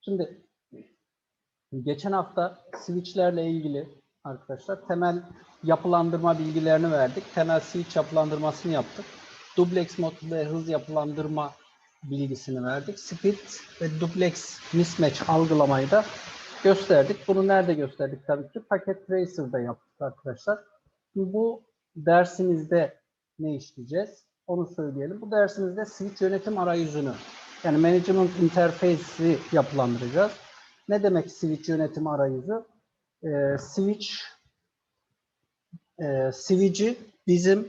Şimdi geçen hafta switchlerle ilgili arkadaşlar temel yapılandırma bilgilerini verdik. Temel switch yapılandırmasını yaptık. Duplex mod ve hız yapılandırma bilgisini verdik. Speed ve duplex mismatch algılamayı da gösterdik. Bunu nerede gösterdik tabii ki? Packet Tracer'da yaptık arkadaşlar. Bu dersimizde ne işleyeceğiz? Onu söyleyelim. Bu dersimizde switch yönetim arayüzünü yani management interface'i yapılandıracağız. Ne demek switch yönetim arayüzü? Ee, switch e, switch'i bizim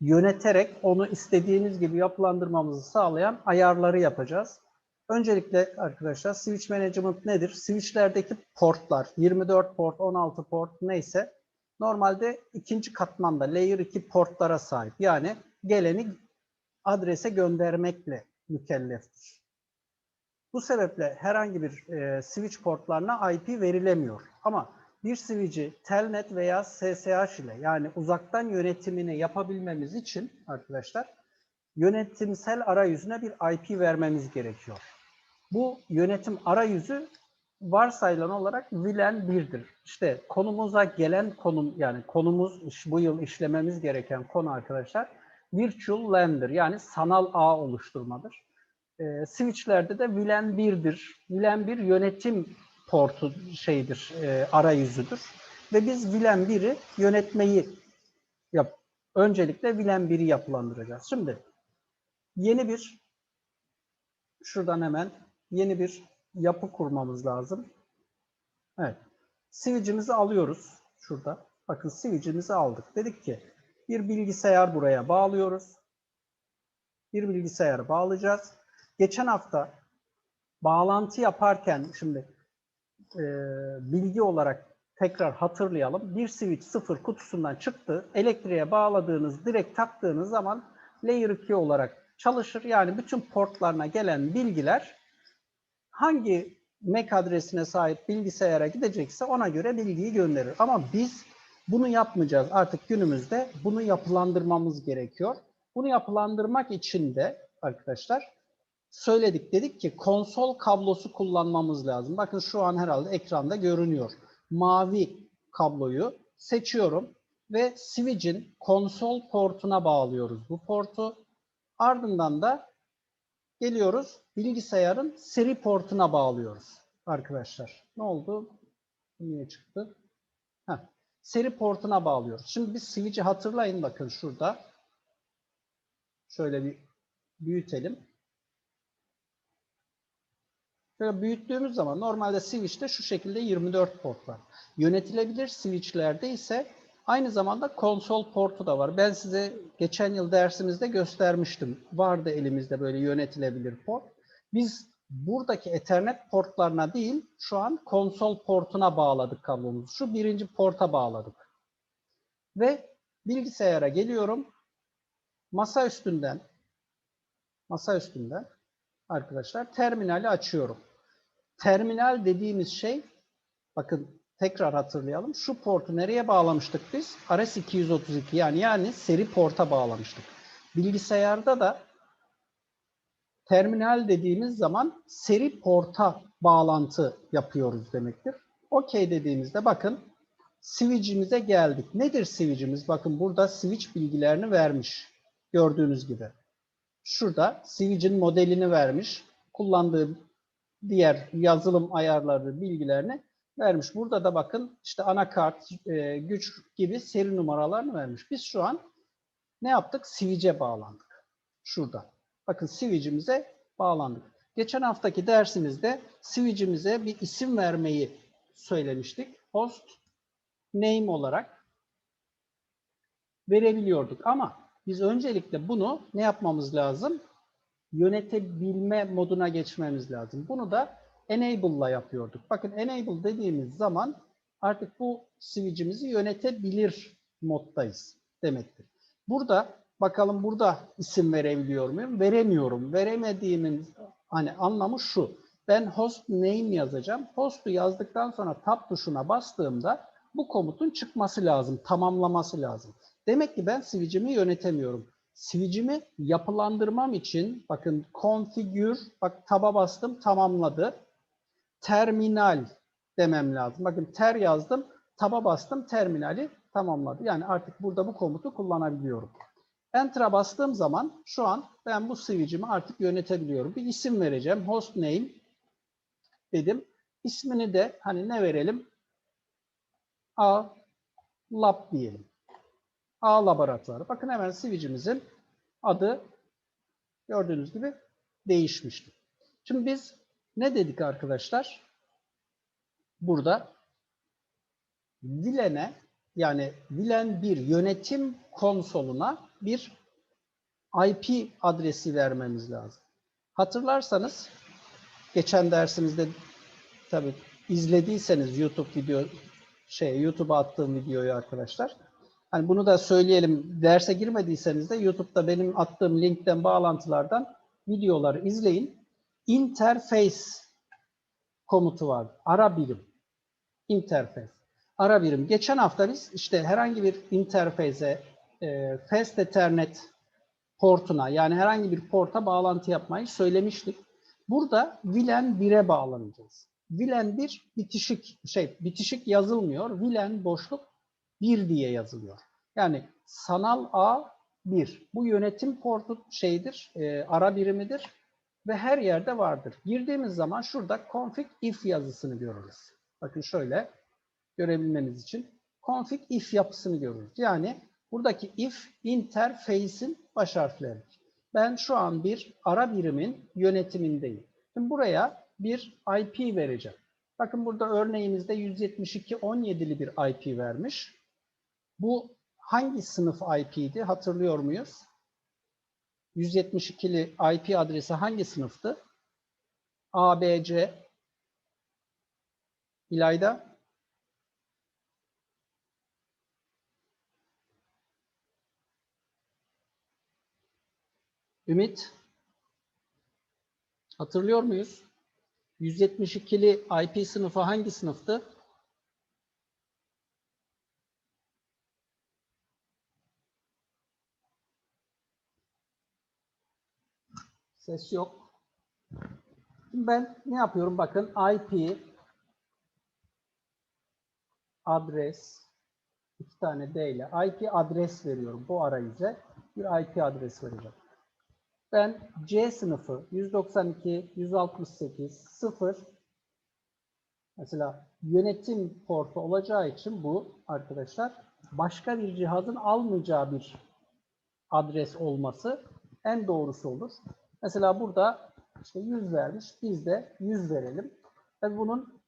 yöneterek onu istediğimiz gibi yapılandırmamızı sağlayan ayarları yapacağız. Öncelikle arkadaşlar switch management nedir? Switch'lerdeki portlar 24 port, 16 port neyse normalde ikinci katmanda layer 2 portlara sahip. Yani geleni adrese göndermekle mükelleftir. Bu sebeple herhangi bir e, switch portlarına IP verilemiyor. Ama bir switch'i telnet veya SSH ile yani uzaktan yönetimini yapabilmemiz için arkadaşlar yönetimsel arayüzüne bir IP vermemiz gerekiyor. Bu yönetim arayüzü varsayılan olarak VLAN 1'dir. İşte konumuza gelen konum yani konumuz bu yıl işlememiz gereken konu arkadaşlar virtual LAN'dir. Yani sanal ağ oluşturmadır. E, switchlerde de VLAN 1'dir. VLAN 1 yönetim portu şeydir, e, arayüzüdür. Ve biz VLAN 1'i yönetmeyi yap. Öncelikle VLAN 1'i yapılandıracağız. Şimdi yeni bir şuradan hemen yeni bir yapı kurmamız lazım. Evet. Switch'imizi alıyoruz şurada. Bakın switch'imizi aldık. Dedik ki bir bilgisayar buraya bağlıyoruz. Bir bilgisayar bağlayacağız. Geçen hafta bağlantı yaparken şimdi e, bilgi olarak tekrar hatırlayalım. Bir switch sıfır kutusundan çıktı. Elektriğe bağladığınız, direkt taktığınız zaman layer 2 olarak çalışır. Yani bütün portlarına gelen bilgiler hangi MAC adresine sahip bilgisayara gidecekse ona göre bilgiyi gönderir. Ama biz bunu yapmayacağız. Artık günümüzde bunu yapılandırmamız gerekiyor. Bunu yapılandırmak için de arkadaşlar söyledik dedik ki konsol kablosu kullanmamız lazım. Bakın şu an herhalde ekranda görünüyor. Mavi kabloyu seçiyorum ve switch'in konsol portuna bağlıyoruz bu portu. Ardından da geliyoruz bilgisayarın seri portuna bağlıyoruz arkadaşlar. Ne oldu? Niye çıktı? Heh. Seri portuna bağlıyoruz. Şimdi biz switch'i hatırlayın bakın şurada. Şöyle bir büyütelim. Şöyle büyüttüğümüz zaman normalde switch'te şu şekilde 24 port var. Yönetilebilir switch'lerde ise aynı zamanda konsol portu da var. Ben size geçen yıl dersimizde göstermiştim. Vardı elimizde böyle yönetilebilir port. Biz buradaki Ethernet portlarına değil, şu an konsol portuna bağladık kablomuzu. Şu birinci porta bağladık. Ve bilgisayara geliyorum. Masa üstünden masa üstünden arkadaşlar terminali açıyorum. Terminal dediğimiz şey bakın tekrar hatırlayalım. Şu portu nereye bağlamıştık biz? RS232 yani yani seri porta bağlamıştık. Bilgisayarda da terminal dediğimiz zaman seri porta bağlantı yapıyoruz demektir. OK dediğimizde bakın switch'imize geldik. Nedir switch'imiz? Bakın burada switch bilgilerini vermiş. Gördüğünüz gibi. Şurada switch'in modelini vermiş. Kullandığı diğer yazılım ayarları bilgilerini vermiş. Burada da bakın işte anakart, e, güç gibi seri numaralarını vermiş. Biz şu an ne yaptık? Switch'e bağlandık. Şurada. Bakın switch'imize bağlandık. Geçen haftaki dersimizde switch'imize bir isim vermeyi söylemiştik. Host name olarak verebiliyorduk ama biz öncelikle bunu ne yapmamız lazım? Yönetebilme moduna geçmemiz lazım. Bunu da enable'la yapıyorduk. Bakın enable dediğimiz zaman artık bu switch'imizi yönetebilir moddayız demektir. Burada bakalım burada isim verebiliyor muyum? Veremiyorum. Veremediğimin hani anlamı şu. Ben host name yazacağım. Host'u yazdıktan sonra tab tuşuna bastığımda bu komutun çıkması lazım, tamamlaması lazım. Demek ki ben switch'imi yönetemiyorum. Switch'imi yapılandırmam için bakın configure bak taba bastım tamamladı. Terminal demem lazım. Bakın ter yazdım, taba bastım, terminali tamamladı. Yani artık burada bu komutu kullanabiliyorum. Enter'a bastığım zaman şu an ben bu switch'imi artık yönetebiliyorum. Bir isim vereceğim. Hostname dedim. İsmini de hani ne verelim? A Lab diyelim. A laboratuvarı. Bakın hemen switch'imizin adı gördüğünüz gibi değişmişti. Şimdi biz ne dedik arkadaşlar? Burada VLAN'e yani VLAN 1 yönetim konsoluna bir IP adresi vermemiz lazım. Hatırlarsanız geçen dersimizde tabii izlediyseniz YouTube video şey YouTube'a attığım videoyu arkadaşlar. Hani bunu da söyleyelim. Derse girmediyseniz de YouTube'da benim attığım linkten bağlantılardan videoları izleyin. Interface komutu var. Ara birim. Interface. Ara birim. Geçen hafta biz işte herhangi bir interface'e e, Fast Ethernet portuna yani herhangi bir porta bağlantı yapmayı söylemiştik. Burada VLAN 1'e bağlanacağız. VLAN 1 bitişik şey bitişik yazılmıyor. VLAN boşluk 1 diye yazılıyor. Yani sanal A 1. Bu yönetim portu şeydir, e, ara birimidir ve her yerde vardır. Girdiğimiz zaman şurada config if yazısını görürüz. Bakın şöyle görebilmeniz için config if yapısını görürüz. Yani buradaki if interface'in baş harfleridir. Ben şu an bir ara birimin yönetimindeyim. Şimdi buraya bir IP vereceğim. Bakın burada örneğimizde 172.17'li bir IP vermiş. Bu hangi sınıf IP'di hatırlıyor muyuz? 172'li IP adresi hangi sınıftı? ABC İlayda Ümit hatırlıyor muyuz? 172'li IP sınıfı hangi sınıftı? Ses yok. Şimdi ben ne yapıyorum? Bakın IP adres iki tane D ile IP adres veriyorum bu arayüze. Bir IP adres vereceğim. Ben C sınıfı 192, 168, 0 mesela yönetim portu olacağı için bu arkadaşlar başka bir cihazın almayacağı bir adres olması en doğrusu olur. Mesela burada işte 100 vermiş. Biz de 100 verelim. Tabii bunun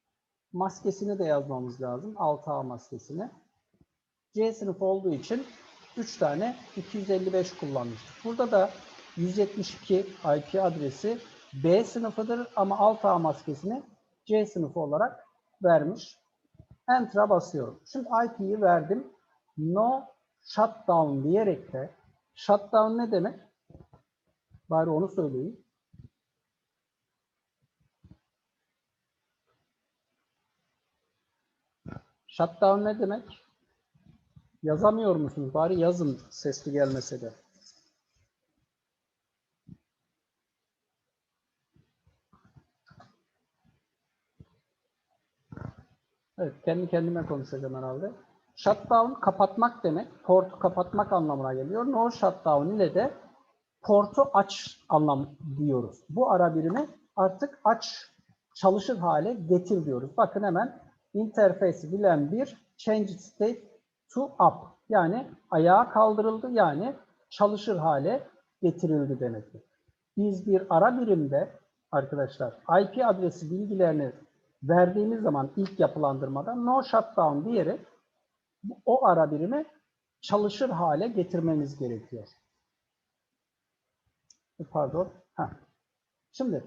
maskesini de yazmamız lazım. 6A maskesini. C sınıf olduğu için 3 tane 255 kullanmıştık. Burada da 172 IP adresi B sınıfıdır ama 6A maskesini C sınıfı olarak vermiş. Enter'a basıyorum. Şimdi IP'yi verdim. No shutdown diyerek de shutdown ne demek? Bari onu söyleyin. Shutdown ne demek? Yazamıyor musunuz? Bari yazın sesli gelmese de. Evet, kendi kendime konuşacağım herhalde. Shutdown kapatmak demek, portu kapatmak anlamına geliyor. No shutdown ile de portu aç anlam diyoruz. Bu ara birimi artık aç, çalışır hale getir diyoruz. Bakın hemen interface bilen bir change state to up. Yani ayağa kaldırıldı yani çalışır hale getirildi demektir. Biz bir ara birimde arkadaşlar IP adresi bilgilerini verdiğimiz zaman ilk yapılandırmada no shutdown diyerek o ara birimi çalışır hale getirmemiz gerekiyor. Pardon. Heh. Şimdi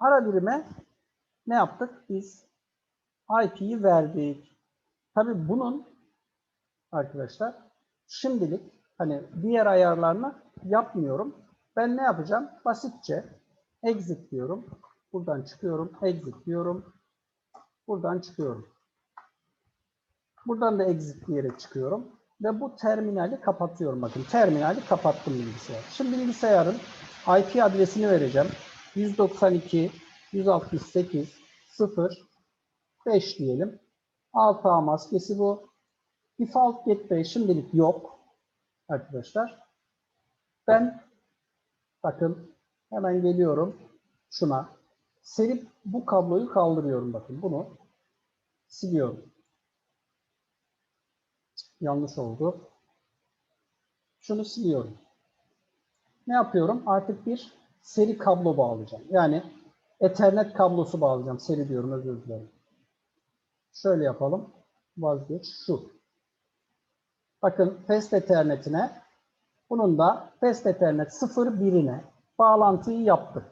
ara birime ne yaptık? Biz IP'yi verdik. Tabi bunun arkadaşlar şimdilik hani diğer ayarlarını yapmıyorum. Ben ne yapacağım? Basitçe exit diyorum. Buradan çıkıyorum. Exit diyorum. Buradan çıkıyorum. Buradan da exit diyerek çıkıyorum. Ve bu terminali kapatıyorum. Bakın terminali kapattım bilgisayar. Şimdi bilgisayarın IP adresini vereceğim. 192 168 0 5 diyelim. Alt ağ maskesi bu. Default gateway şimdilik yok arkadaşlar. Ben bakın hemen geliyorum şuna. Serip bu kabloyu kaldırıyorum bakın. Bunu siliyorum. Yanlış oldu. Şunu siliyorum. Ne yapıyorum? Artık bir seri kablo bağlayacağım. Yani Ethernet kablosu bağlayacağım. Seri diyorum özür dilerim. Şöyle yapalım. Vazgeç. Şu. Bakın Fast Ethernet'ine bunun da Fast Ethernet 01'ine bağlantıyı yaptım.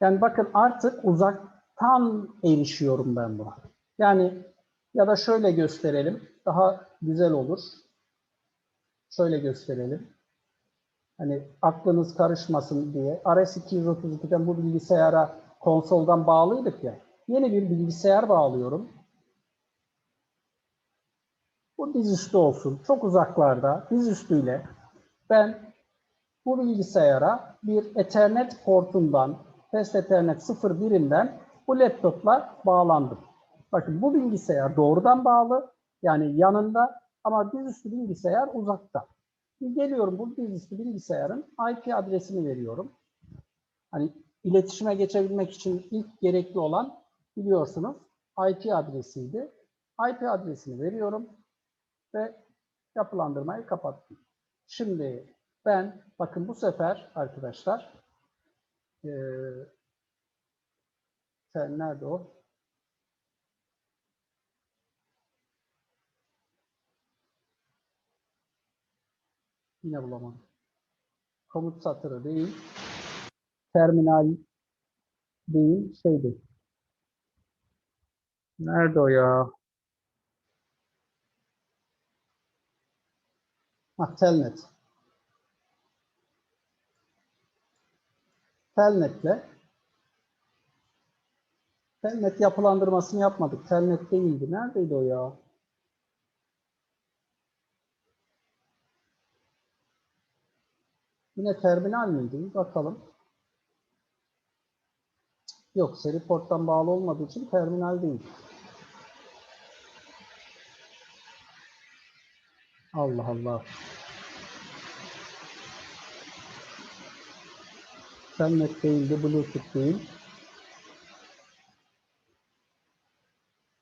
Yani bakın artık uzaktan erişiyorum ben buna. Yani ya da şöyle gösterelim. Daha güzel olur. Şöyle gösterelim. Hani aklınız karışmasın diye. RS-232'den bu bilgisayara konsoldan bağlıydık ya. Yeni bir bilgisayar bağlıyorum. Bu dizüstü olsun. Çok uzaklarda dizüstüyle ben bu bilgisayara bir Ethernet portundan, Fast Ethernet 01'inden bu laptopla bağlandım. Bakın bu bilgisayar doğrudan bağlı. Yani yanında ama dizüstü bilgisayar uzakta. Geliyorum bu dizüstü bilgisayarın IP adresini veriyorum. Hani iletişime geçebilmek için ilk gerekli olan biliyorsunuz IP adresiydi. IP adresini veriyorum ve yapılandırmayı kapattım. Şimdi ben bakın bu sefer arkadaşlar ee, sen nerede o? Yine bulamadım. Komut satırı değil. Terminal değil. Şeydi. Nerede o ya? Ha, telnet. Telnetle Telnet yapılandırmasını yapmadık. Telnet değildi. Neredeydi o ya? Yine terminal miydi? Bakalım. Yok, seri porttan bağlı olmadığı için terminal değil. Allah Allah. Telnet değildi, Bluetooth değil.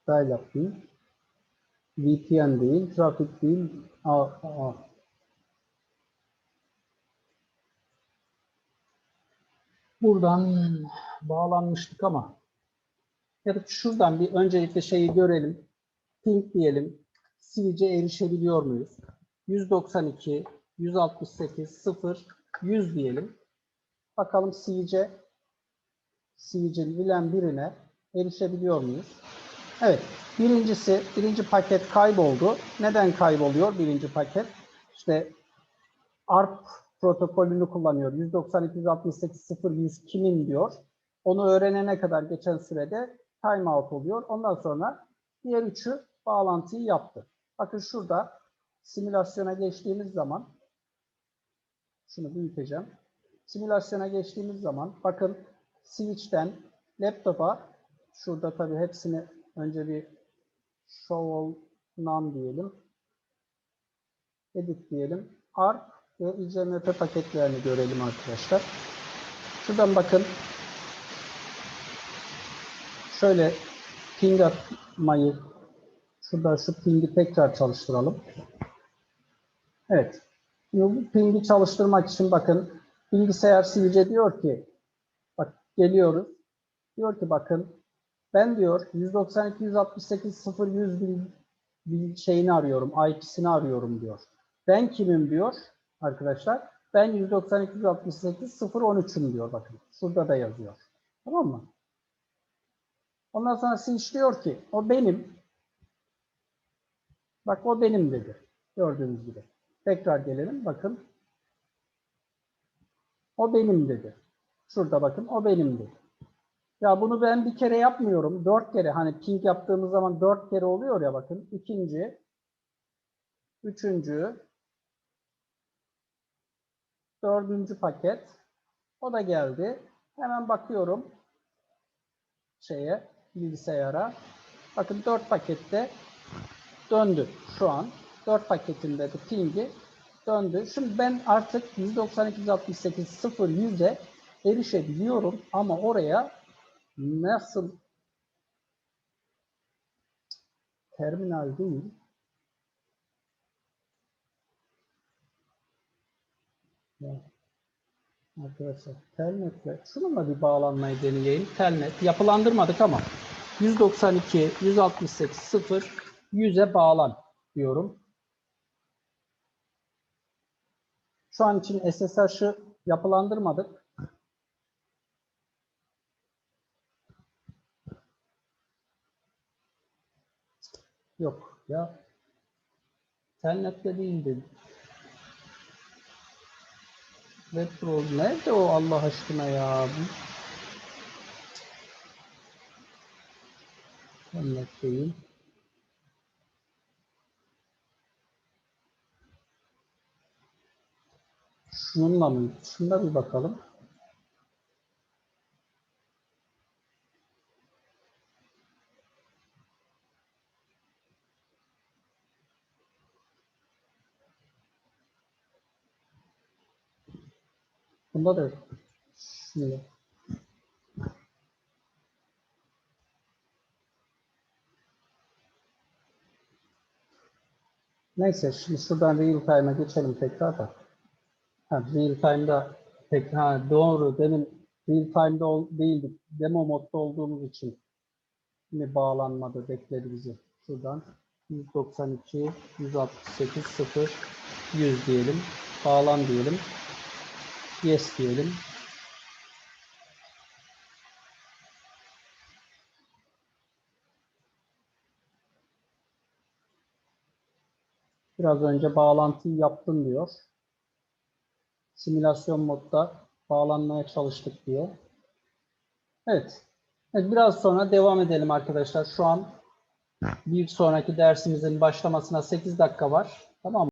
Dial-up değil. VPN değil, trafik değil. Aa, aa. Buradan bağlanmıştık ama ya da şuradan bir öncelikle şeyi görelim. Ping diyelim. Switch'e erişebiliyor muyuz? 192, 168, 0, 100 diyelim. Bakalım Switch'e Switch'in bilen birine erişebiliyor muyuz? Evet. Birincisi, birinci paket kayboldu. Neden kayboluyor birinci paket? İşte ARP protokolünü kullanıyor. 192.168.0.100 kimin diyor. Onu öğrenene kadar geçen sürede timeout oluyor. Ondan sonra diğer üçü bağlantıyı yaptı. Bakın şurada simülasyona geçtiğimiz zaman şunu büyüteceğim. Simülasyona geçtiğimiz zaman bakın switch'ten laptopa şurada tabii hepsini önce bir show all none diyelim. Edit diyelim. ARP ve ICMP paketlerini görelim arkadaşlar. Şuradan bakın. Şöyle ping atmayı şurada şu pingi tekrar çalıştıralım. Evet. Şimdi bu pingi çalıştırmak için bakın bilgisayar sivice diyor ki bak geliyoruz. Diyor ki bakın ben diyor 192 168 0 100 bin, bin şeyini arıyorum. IP'sini arıyorum diyor. Ben kimim diyor arkadaşlar. Ben 192 168 0 13'üm diyor bakın. Şurada da yazıyor. Tamam mı? Ondan sonra switch diyor ki o benim. Bak o benim dedi. Gördüğünüz gibi. Tekrar gelelim. Bakın. O benim dedi. Şurada bakın. O benim dedi. Ya bunu ben bir kere yapmıyorum. Dört kere. Hani ping yaptığımız zaman dört kere oluyor ya bakın. İkinci, üçüncü, Dördüncü paket. O da geldi. Hemen bakıyorum şeye bilgisayara. Bakın 4 pakette döndü şu an. 4 paketinde de pingi döndü. Şimdi ben artık 192.168.0 100'e erişebiliyorum ama oraya nasıl terminal değil Arkadaşlar telnetle şununla bir bağlanmayı deneyelim. Telnet yapılandırmadık ama 192 168 0 100'e bağlan diyorum. Şu an için SSH'ı yapılandırmadık. Yok ya. Telnet'te değildi. Browser nerede o Allah aşkına ya? Değil. Şununla mı? Şuna bir bakalım. Bunda da yok. Şimdi. Neyse şimdi şuradan real time'a geçelim tekrar da. Ha, real time'da pek ha doğru demin real time'da ol, değildik. Demo modda olduğumuz için yine bağlanmadı bekledi bizi. Şuradan 192 168 0 100 diyelim. Bağlan diyelim. Yes diyelim. Biraz önce bağlantıyı yaptım diyor. Simülasyon modda bağlanmaya çalıştık diyor. Evet. evet. Biraz sonra devam edelim arkadaşlar. Şu an bir sonraki dersimizin başlamasına 8 dakika var. Tamam mı?